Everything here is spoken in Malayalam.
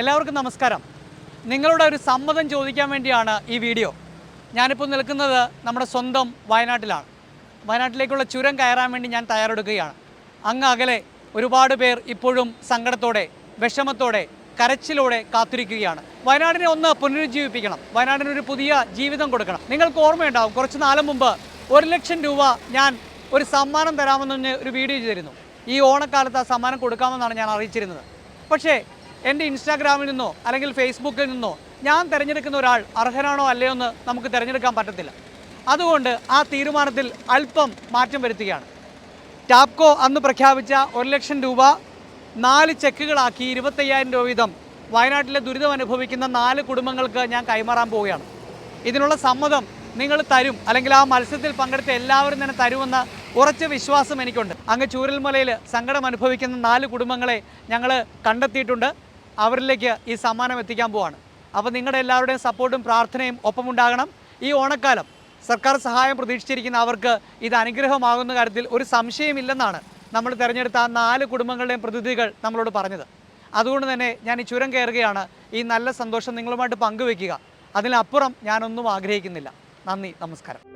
എല്ലാവർക്കും നമസ്കാരം. നിങ്ങളുടെ ഒരു സമ്മതം ചോദിക്കാൻ വേണ്ടിയാണ് ഈ വീഡിയോ. ഞാനിപ്പോൾ നിൽക്കുന്നത് നമ്മുടെ സ്വന്തം വയനാട്ടിലാണ്. വയനാട്ടിലേക്കുള്ള ചുരം കയറാൻ വേണ്ടി ഞാൻ തയ്യാറെടുക്കുകയാണ്. അങ്ങ് അകലെ ഒരുപാട് പേർ ഇപ്പോഴും സങ്കടത്തോടെ വിഷമത്തോടെ കരച്ചിലോടെ കാത്തിരിക്കുകയാണ്. വയനാടിനെ ഒന്ന് പുനരുജ്ജീവിപ്പിക്കണം. വയനാടിന് ഒരു പുതിയ ജീവിതം കൊടുക്കണം. നിങ്ങൾക്ക് ഓർമ്മയുണ്ടാവും കുറച്ച് നാലം മുമ്പ് ഒരു ലക്ഷം രൂപ ഞാൻ ഒരു സമ്മാനം തരാമെന്ന് ഒരു വീഡിയോ ചെയ്തിരുന്നു. ഈ ഓണക്കാലത്ത് ആ സമ്മാനം കൊടുക്കാമെന്നാണ് ഞാൻ അറിയിച്ചിരുന്നത്. പക്ഷേ എന്റെ ഇൻസ്റ്റാഗ്രാമിൽ നിന്നോ അല്ലെങ്കിൽ ഫേസ്ബുക്കിൽ നിന്നോ ഞാൻ തിരഞ്ഞെടുക്കുന്ന ഒരാൾ അർഹനാണോ അല്ലയോ എന്ന് നമുക്ക് തിരഞ്ഞെടുക്കാൻ പറ്റത്തില്ല. അതുകൊണ്ട് ആ തീരുമാനത്തിൽ അല്പം മാറ്റം വരുത്തുകയാണ്. ടാപ്കോ അന്ന് പ്രഖ്യാപിച്ച ഒരു ലക്ഷം രൂപ നാല് ചെക്കുകളാക്കി ഇരുപത്തയ്യായിരം രൂപ വീതം വയനാട്ടിലെ ദുരിതം അനുഭവിക്കുന്ന നാല് കുടുംബങ്ങൾക്ക് ഞാൻ കൈമാറാൻ പോവുകയാണ്. ഇതിനുള്ള സമ്മതം നിങ്ങൾ തരും അല്ലെങ്കിൽ ആ മത്സരത്തിൽ പങ്കെടുത്ത എല്ലാവരും തന്നെ തരുമെന്ന ഉറച്ച വിശ്വാസം എനിക്കുണ്ട്. അങ്ങ് ചൂരൽമലയിൽ സങ്കടം അനുഭവിക്കുന്ന നാല് കുടുംബങ്ങളെ ഞങ്ങൾ കണ്ടെത്തിയിട്ടുണ്ട്. അവരിലേക്ക് ഈ സമ്മാനം എത്തിക്കാൻ പോവാണ്. അപ്പോൾ നിങ്ങളുടെ എല്ലാവരുടെയും സപ്പോർട്ടും പ്രാർത്ഥനയും ഒപ്പമുണ്ടാകണം ഈ ഓണക്കാലം സർക്കാർ സഹായം പ്രതീക്ഷിച്ചിരിക്കുന്ന അവർക്ക് ഇത് അനുഗ്രഹമാകുന്ന കാര്യത്തിൽ ഒരു സംശയമില്ലെന്നാണ് നമ്മൾ തിരഞ്ഞെടുത്ത ആ നാല് കുടുംബങ്ങളുടെയും പ്രതിനിധികൾ നമ്മളോട് പറഞ്ഞത്. അതുകൊണ്ട് തന്നെ ഞാൻ ഈ ചുരം കയറുകയാണ്. ഈ നല്ല സന്തോഷം നിങ്ങളുമായിട്ട് പങ്കുവെക്കുക. അതിനപ്പുറം ഞാനൊന്നും ആഗ്രഹിക്കുന്നില്ല. നന്ദി നമസ്കാരം.